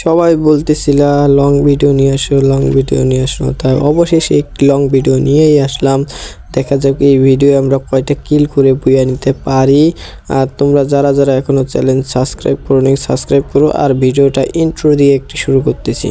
সবাই বলতেছিল long video নিয়ে আসো লং ভিডিও নিয়ে আসো তাই অবশেষে একটি লং ভিডিও নিয়েই আসলাম দেখা যাক এই ভিডিও আমরা কয়টা কিল করে বইয়া নিতে পারি আর তোমরা যারা যারা এখনও চ্যানেল সাবস্ক্রাইব করো নি সাবস্ক্রাইব করো আর ভিডিওটা ইন্ট্রো দিয়ে একটু শুরু করতেছি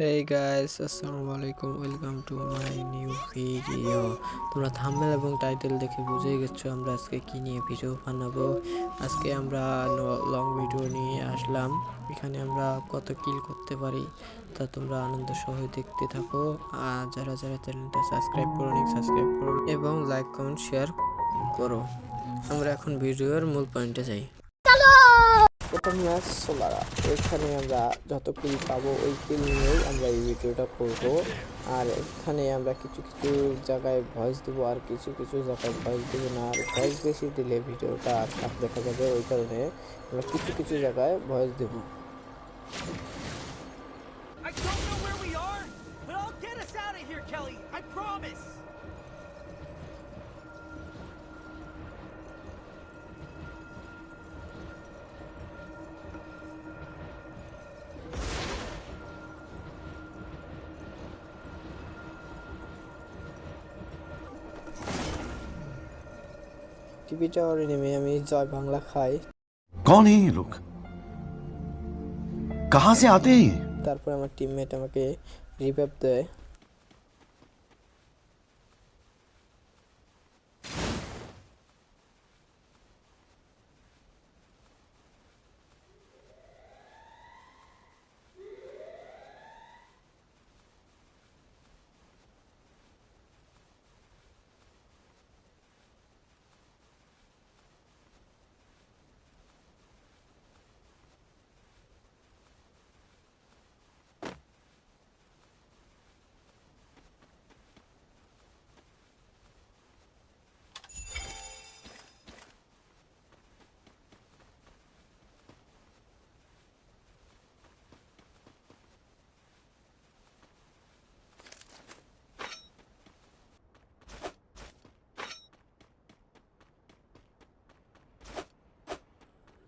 হেই গাইস আসসালামু আলাইকুম welcome to my new video তোমরা থাম্বনেল এবং টাইটেল দেখে বুঝেই গেছো আমরা আজকে কি নিয়ে ভিডিও বানাবো। আজকে আমরা লং ভিডিও নিয়ে আসলাম। এখানে আমরা কত কিল করতে পারি তা তোমরা আনন্দ সহ দেখতে থাকো। আর যারা যারা চ্যানেলটা সাবস্ক্রাইব করো নি সাবস্ক্রাইব করো এবং লাইক কমেন্ট শেয়ার করো। আমরা এখন ভিডিওর মূল পয়েন্টে যাই। প্রথম ম্যাচ সোলারা এখানে আমরা যত কিল পাবো ওই কিল নিয়েই আমরা এই ভিডিওটা করব আর এখানে আমরা কিছু কিছু জায়গায় ভয়েস দেবো আর কিছু কিছু জায়গায় ভয়েস দেবো না আর ভয়েস বেশি দিলে ভিডিওটা খারাপ দেখা যাবে ওই কারণে আমরা কিছু কিছু জায়গায় ভয়েস দেবো I don't know where we are, but I'll get us out of here, Kelly. I promise. TV টাওয়ারে নেমে আমি জয় বাংলা খাই। কন এই লোক কাহা সে আতে তারপর আমার টিমমেট আমাকে রিভাইভ দেয়।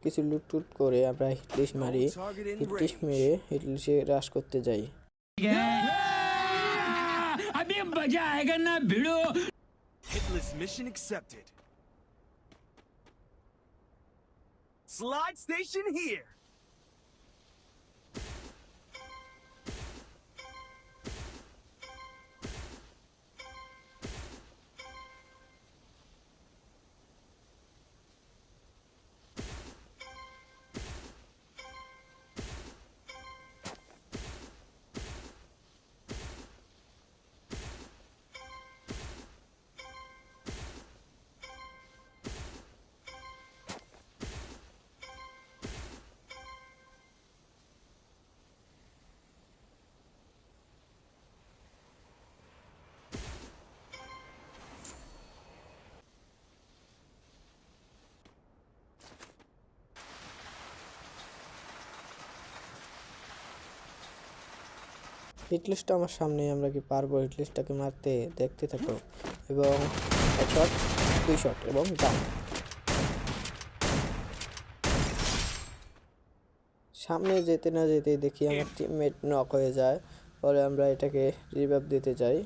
কিছু লুটুট করে আমরা হিটলিস্ট মারি হিটলিস্ট মেরে হিটলিস্টে রাশ করতে যাই। Slide station here. হিটলিস্টটা আমার সামনে আমরা কি পারব হিটলিস্টটাকে মারতে? দেখতে থাকো। এবং এক শট দুই শট এবং ডাউন সামনে যেতে না যেতে দেখি আমার টিমমেট নক হয়ে যায়। পরে আমরা এটাকে রিভাইভ দিতে যাই।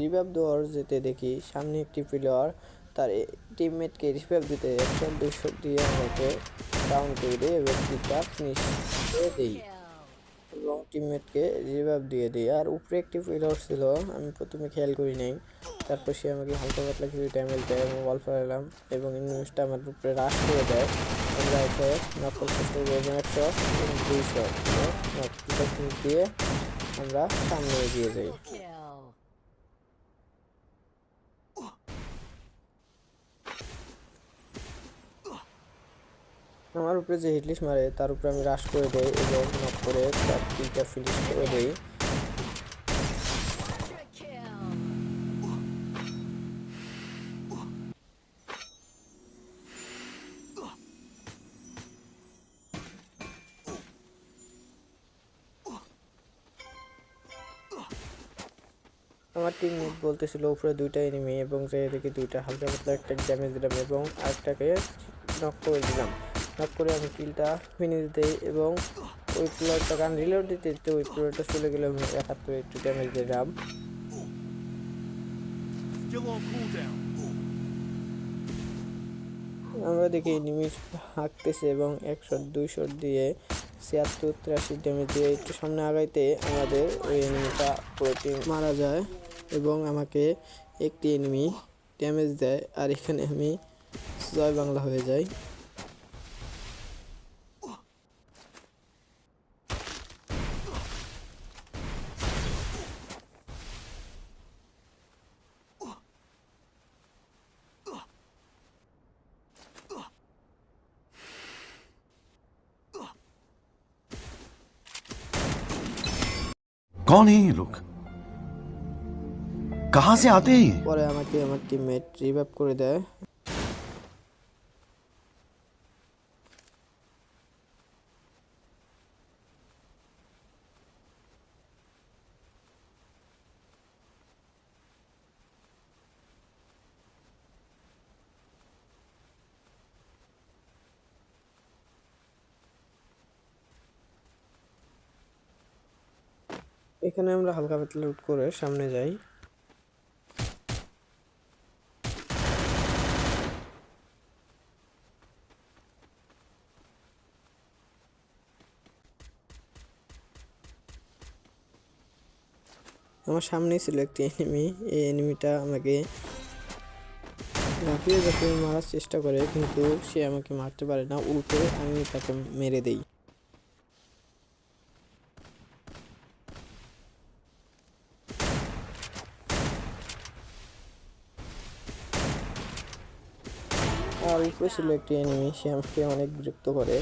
রিভাইভ দেওয়ার যেতে দেখি, সামনে একটি প্লেয়ার তার টিমমেটকে রিভাইভ দিতে একশো দুশো দিয়ে আমাকে ডাউন করে এবং ফিনিশ করে দিই। এবং টিমমেটকে রিভাইভ দিয়ে দিই। আর উপরে একটি প্লেয়ার ছিল, আমি প্রথমে খেয়াল করি নাই। তারপর সে আমাকে হালকা পাতলা কিছু ড্যামেজ দেয় এবং বল ফেলালাম এবং ইনভেস্টটা আমার উপরে রাশ করে দেয়। আমরা এতে নকল চেষ্টা করি এবং একশো দুইশো দিয়ে আমরা সামনে এগিয়ে যাই। আমার উপরে যে হিটলিস্ট মারে, তার উপরে আমি রাশ করে দেই এবং নক করে তার কিলটা ফিনিশ করে দেই। আমার টিমমেট বলতেছিল, উপরে দুইটা এনিমি এবং যে দেখি দুইটা হালকা পাতলা একটা ড্যামেজ দিলাম এবং আরেকটাকে নক করে দিলাম। নক করে আমি কিলটা ফিনিশ দেই এবং ওই প্লেয়ারটা গান রিলোড দিতে দিতে ওই প্লেয়ারটা চলে গেলে আমি এক হাত করে একটু ড্যামেজ দিলাম আমরা দেখি এনিমি হাঁকতেছে এবং একশো দুইশো দিয়ে ছিয়াত্তর, তিরাশি ড্যামেজ দিয়ে একটু সামনে আগাইতে আমাদের ওই এনিমিটা পুরোটি মারা যায় এবং আমাকে একটি এনিমি ড্যামেজ দেয়। আর এখানে আমি জয় বাংলা হয়ে যাই। कौन है ये लोग कहां से आते हैं ये পরে আমাকে আমার টিমমেট রিভাইভ করে দেয় এখানে আমরা হালকা পাতলা লুট করে সামনে যাই। আমার সামনেই ছিল একটি এনিমি এই এনিমিটা আমাকে ঝাঁপিয়ে ঝাঁপিয়ে মারার চেষ্টা করে, কিন্তু সে আমাকে মারতে পারে না। উল্টো আমি তাকে মেরে দেই। উপরে ছিল একটি এনিমি সে আমাকে অনেক বিরক্ত করে।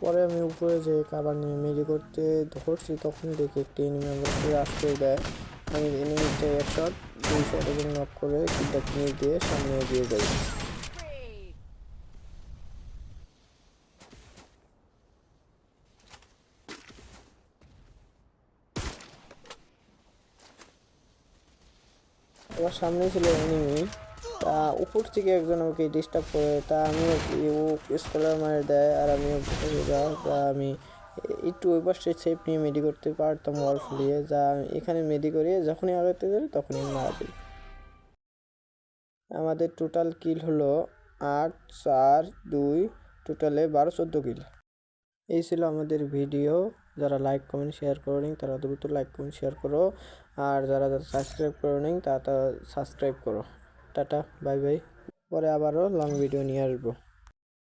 পরে আমি উপরে যে কাবার নিয়ে মেরি করতে ধরছি তখন দেখি একটি এনিমি আমাকে করে দেয়। আমি এনিমিটা এক দুই শট এবং নক করে কিলটা ফিনিশ দিয়ে সামনে এগিয়ে যাই। আমার সামনে ছিল এনিমি তা উপর থেকে একজন আমাকে ডিস্টার্ব করে, তা আমি ও স্কলার মারে দেয় আর যাও যা আমি একটু ওই পাশে সেফ নিয়ে মেডি করতে পারতাম ওয়াল ফুলিয়ে যা আমি এখানে মেডি করিয়ে যখনই আগাতে যাই তখনই মারা দিই আমাদের টোটাল কিল হলো আট, চার, দুই টোটালে বারো, চোদ্দ কিল এই ছিল আমাদের ভিডিও যারা লাইক কমেন্ট শেয়ার করো তারা দ্রুত লাইক কমেন্ট শেয়ার করো। আর যারা যারা সাবস্ক্রাইব করো নেই তা সাবস্ক্রাইব করো। টাটা বাই বাই পরে আবারও লং ভিডিও নিয়ে আসব।